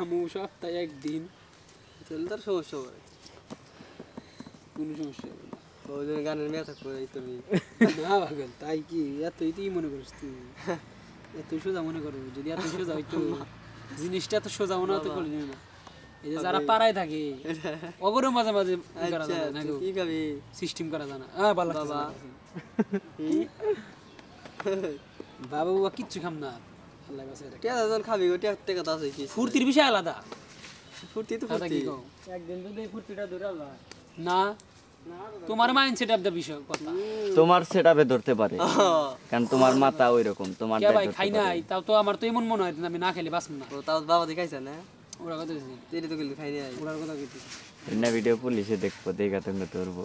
আমু সপ্তাহে একদিন। তাহলে তার সমস্যা হবে। কোনো সমস্যা হবে না। জন্য গানের মেয়ে থাকব এই তুমি না তাই কি? এতই তুই মনে করিস তুই। এতই সোজা মনে করো যদি এত সোজা হইতো জিনিসটা এত সোজা মনে হতো করলি না এই যে যারা পাড়ায় থাকে অগরও মাঝে মাঝে করা আচ্ছা যায় না কি খাবি? সিস্টেম করা যায় না। হ্যাঁ ভালো বাবা। বাবা বাবা কিচ্ছু খাম না। টিয়া যখন খাবি গো টিয়া থেকে তো কি ফুর্তির বিষয় আলাদা। ফুর্তি তো ফুর্তি। একদিন যদি ফুর্তিটা ধরে না তোমার মাইন্ড সেট আপ দ্য বিষয় কথা। তোমার সেটআপে ধরতে পারে। কারণ তোমার মাথা ওই রকম তোমার কে ভাই খাই নাই? তাও তো আমার তো এমন মনে হয় আমি না খেলে বাঁচব না। তাও বাবা দেখাইছে না? ওরা কথা তেরি তো খাই নাই। ওরার কথা কইতে। না ভিডিও পুলিশে দেখব দেখা ধরবো।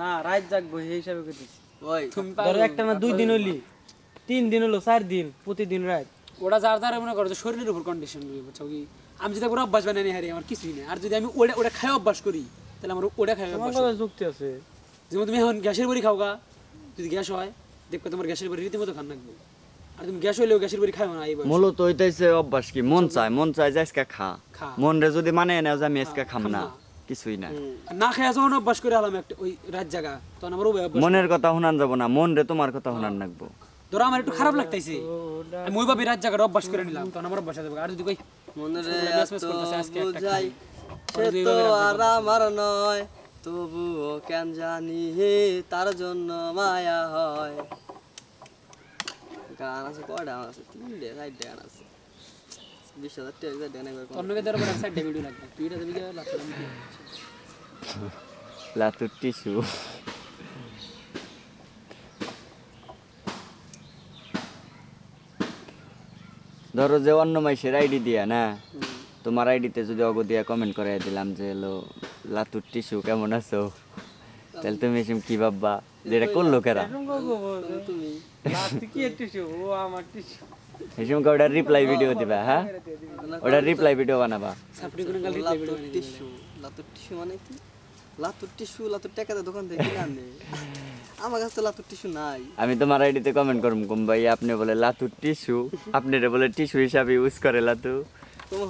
না। রাত জাগবো সেই হিসাবে করতেছি ওই। তুমি ধরো একটা না দুই দিন হলি তিন দিন হলো চার দিন প্রতিদিন রাত। ওরা যার দ্বারা মনে করো শরীরের উপর কন্ডিশন বুঝছ কি? আমি যদি পুরো অভ্যাস বানিয়ে হারি আমার কিছুই নেই। আর যদি আমি ওটা ওটা খাই অভ্যাস করি তাহলে আমার ওটা খাই অভ্যাস যুক্তি আছে। যেমন তুমি এখন গ্যাসের বড়ি খাও গা যদি গ্যাস হয় দেখবে তোমার গ্যাসের বড়ি রীতিমতো খান লাগবে। আর তুমি গ্যাস হইলেও গ্যাসের বড়ি খাও না এই বয়সে। মূলত ওইটাইছে অভ্যাস কি মন চায় মন চায় যে আজকে খা। খা। মন রে যদি মানে নেও যে আমি আজকে খাম না না। কিছুই না। না খাই যখন অভ্যাস করে আলাম একটা ওই রাত জায়গা তখন আমার মনের কথা শুনান যাব না মন রে তোমার কথা শুনান লাগবো। ধরো আমার একটু খারাপ লাগতেছে। আমি ওইভাবে রাত জায়গাটা অভ্যাস করে নিলাম তখন আমার অভ্যাস আর যদি কই মনে রে। সে তো আর আমার নয় তবুও কেন জানি হে তার জন্য মায়া হয়। গান আছে কয়টা গান আছে? তিনটে গান আছে। বিশ হাজার টাকা গান একবার অন্যকে ধরো সাইড ভিডিও লাগবে। তুই এটা দেবি লাতুর টিস্যু ধরো যে অন্য মাইসের আইডি দিয়া না? তোমার আইডিতে যদি অগ দিয়া কমেন্ট করে দিলাম যে হলো লাতুর টিস্যু কেমন আছো? তাহলে তুমি এসব কি ভাববা? যেটা করল কেরা? তুমি। তুই কি টিস্যু ও আমার টিস্যু এসব ওটা রিপ্লাই ভিডিও দিবা হ্যাঁ? ওটা রিপ্লাই ভিডিও বানাবা। লাতুর লাতুর মানে কি? লাতুর টিস্যু লাতুর টাকাতে দোকান থেকে কিনে আনে আমার কাছে লাতুর টিস্যু নাই। আমি তোমার আইডিতে কমেন্ট করুম, কম ভাই, আপনি বলে লাতুর টিস্যু, আপনি বলে টিস্যু হিসাবে ইউজ করে লাতু।